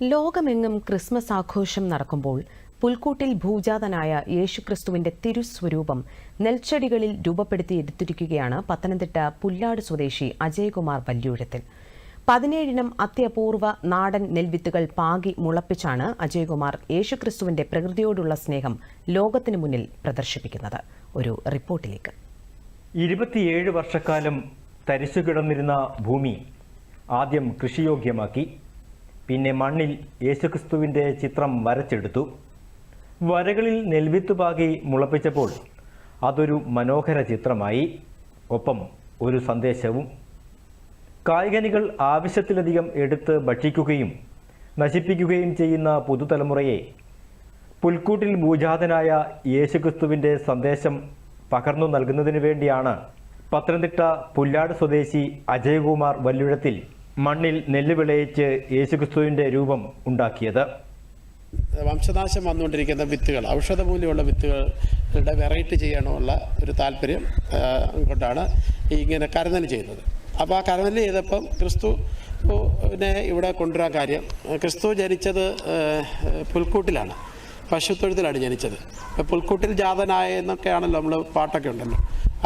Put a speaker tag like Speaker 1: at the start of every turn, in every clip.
Speaker 1: ലോകമെങ്ങും ക്രിസ്മസ് ആഘോഷം നടക്കുമ്പോൾ പുൽക്കൂട്ടിൽ ഭൂജാതനായ യേശുക്രിസ്തുവിന്റെ തിരുസ്വരൂപം നെൽച്ചെടികളിൽ രൂപപ്പെടുത്തിയെടുത്തിരിക്കുകയാണ് പത്തനംതിട്ട പുല്ലാട് സ്വദേശി അജയകുമാർ വല്യൂഴത്തിൽ പതിനേഴിനം അത്യപൂർവ നാടൻ നെൽവിത്തുകൾ പാകി മുളപ്പിച്ചാണ് അജയകുമാർ യേശുക്രിസ്തുവിന്റെ പ്രകൃതിയോടുള്ള സ്നേഹം ലോകത്തിന് മുന്നിൽ പ്രദർശിപ്പിക്കുന്നത്. ഒരു റിപ്പോർട്ടിലേക്ക്.
Speaker 2: ഇരുപത്തിയേഴ് വർഷക്കാലം തരിച്ചു കിടന്നിരുന്ന ഭൂമി ആദ്യം കൃഷിയോഗ്യമാക്കി പിന്നെ മണ്ണിൽ യേശുക്രിസ്തുവിന്റെ ചിത്രം വരച്ചെടുത്തു. വരകളിൽ നെൽവിത്തുപാകി മുളപ്പിച്ചപ്പോൾ അതൊരു മനോഹര ചിത്രമായി. ഒപ്പം ഒരു സന്ദേശവും. കായികനികൾ ആവശ്യത്തിലധികം എടുത്ത് ഭക്ഷിക്കുകയും നശിപ്പിക്കുകയും ചെയ്യുന്ന പുതുതലമുറയെ പുൽക്കൂട്ടിൽ ഭൂജാതനായ യേശുക്രിസ്തുവിന്റെ സന്ദേശം പകർന്നു നൽകുന്നതിന് വേണ്ടിയാണ് പത്തനംതിട്ട പുല്ലാട് സ്വദേശി അജയകുമാർ വല്ലുഴത്തിൽ മണ്ണിൽ നെല്ല് വിളയിച്ച് യേശുക്രിസ്തുവിന്റെ രൂപം ഉണ്ടാക്കിയത്.
Speaker 3: വംശനാശം വന്നുകൊണ്ടിരിക്കുന്ന വിത്തുകൾ ഔഷധ മൂല്യമുള്ള വിത്തുകളുടെ വെറൈറ്റി ചെയ്യാനുള്ള ഒരു താല്പര്യം കൊണ്ടാണ് ഇങ്ങനെ കരുതൽ ചെയ്യുന്നത്. അപ്പോൾ ആ കരുതൽ ചെയ്തപ്പം ക്രിസ്തു പിന്നെ ഇവിടെ കൊണ്ടുവരാൻ കാര്യം ക്രിസ്തു ജനിച്ചത് പുൽക്കൂട്ടിലാണ്. പശുത്തൊഴുത്തിലാണ് ജനിച്ചത്. അപ്പോൾ പുൽക്കൂട്ടിൽ ജാതനായ എന്നൊക്കെയാണല്ലോ നമ്മൾ പാട്ടൊക്കെ ഉണ്ടല്ലോ.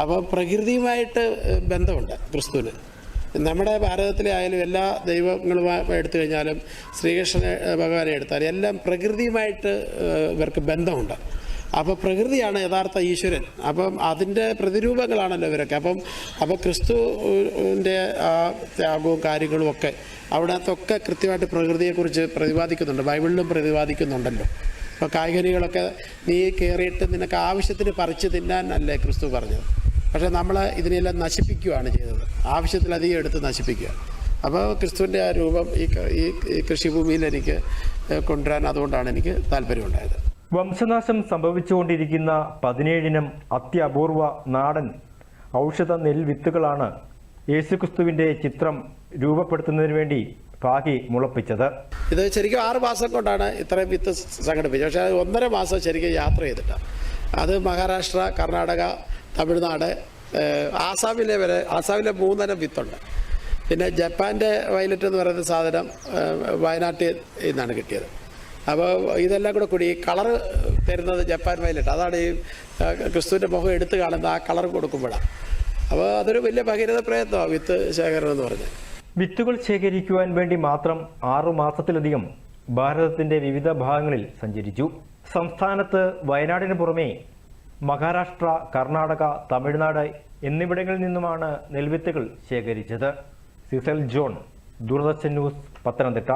Speaker 3: അപ്പോൾ പ്രകൃതിയുമായിട്ട് ബന്ധമുണ്ട് ക്രിസ്തുവിന്. നമ്മുടെ ഭാരതത്തിലെ ആയാലും എല്ലാ ദൈവങ്ങളും എടുത്തു കഴിഞ്ഞാലും ശ്രീകൃഷ്ണ ഭഗവാനെ എടുത്താലും എല്ലാം പ്രകൃതിയുമായിട്ട് ഇവർക്ക് ബന്ധമുണ്ട്. അപ്പോൾ പ്രകൃതിയാണ് യഥാർത്ഥ ഈശ്വരൻ. അപ്പം അതിന്റെ പ്രതിരൂപങ്ങളാണല്ലോ ഇവരൊക്കെ. അപ്പം അപ്പോൾ ക്രിസ്തുവിന്റെ ആ ത്യാഗവും കാര്യങ്ങളും ഒക്കെ അവിടത്തൊക്കെ കൃത്യമായിട്ട് പ്രകൃതിയെക്കുറിച്ച് പ്രതിപാദിക്കുന്നുണ്ട്. ബൈബിളിലും പ്രതിപാദിക്കുന്നുണ്ടല്ലോ. അപ്പോൾ കായ്കനികളൊക്കെ നീ കയറിയിട്ട് നിനക്ക് ആവശ്യത്തിന് പറിച്ച് തിന്നാനല്ലേ ക്രിസ്തു പറഞ്ഞത്? പക്ഷേ നമ്മൾ ഇതിനെല്ലാം നശിപ്പിക്കുകയാണ് ചെയ്തത്. ആവശ്യത്തിലധികം എടുത്ത് നശിപ്പിക്കുക. അപ്പോൾ ക്രിസ്തുവിന്റെ ആ രൂപം ഈ ഈ കൃഷിഭൂമിയിൽ എനിക്ക് കൊണ്ടുവരാൻ അതുകൊണ്ടാണ് എനിക്ക് താല്പര്യമുണ്ടായത്.
Speaker 2: വംശനാശം സംഭവിച്ചുകൊണ്ടിരിക്കുന്ന പതിനേഴിനം അത്യപൂർവ നാടൻ ഔഷധ നെൽ വിത്തുകളാണ് യേശുക്രിസ്തുവിന്റെ ചിത്രം രൂപപ്പെടുത്തുന്നതിന് വേണ്ടി പാകി മുളപ്പിച്ചത്.
Speaker 3: ഇത് ശരിക്കും ആറ് മാസം കൊണ്ടാണ് ഇത്രയും വിത്ത് സംഘടിപ്പിച്ചത്. പക്ഷേ ഒന്നര മാസം ശരിക്കും യാത്ര ചെയ്തിട്ടാണ്. അത് മഹാരാഷ്ട്ര കർണാടക തമിഴ്നാട് ആസാമിലെ വരെ ആസാമിലെ മൂന്നരം വിത്തുണ്ട്. പിന്നെ ജപ്പാന്റെ വയലറ്റ് എന്ന് പറയുന്ന സാധനം വയനാട്ടിൽ നിന്നാണ് കിട്ടിയത്. അപ്പോൾ ഇതെല്ലാം കൂടെ കൂടി കളറ് തരുന്നത് ജപ്പാൻ വയലറ്റ് അതാണ് ഈ ക്രിസ്തുവിന്റെ മുഖം എടുത്തു കാണുന്ന ആ കളർ കൊടുക്കുമ്പോഴാണ്. അപ്പോൾ അതൊരു വലിയ ഭഗീരഥ പ്രയത്നമാണ് വിത്ത് ശേഖരണം എന്ന് പറഞ്ഞത്
Speaker 2: വിത്തുകൾ ശേഖരിക്കുവാൻ വേണ്ടി മാത്രം ആറു മാസത്തിലധികം ഭാരതത്തിന്റെ വിവിധ ഭാഗങ്ങളിൽ സഞ്ചരിച്ചു. സംസ്ഥാനത്ത് വയനാടിന് പുറമെ മഹാരാഷ്ട്ര കർണാടക തമിഴ്നാട് എന്നിവിടങ്ങളിൽ നിന്നുമാണ് നെൽവിത്തുകൾ ശേഖരിച്ചത്. Cecil John Doordarshan news Pathanamthitta.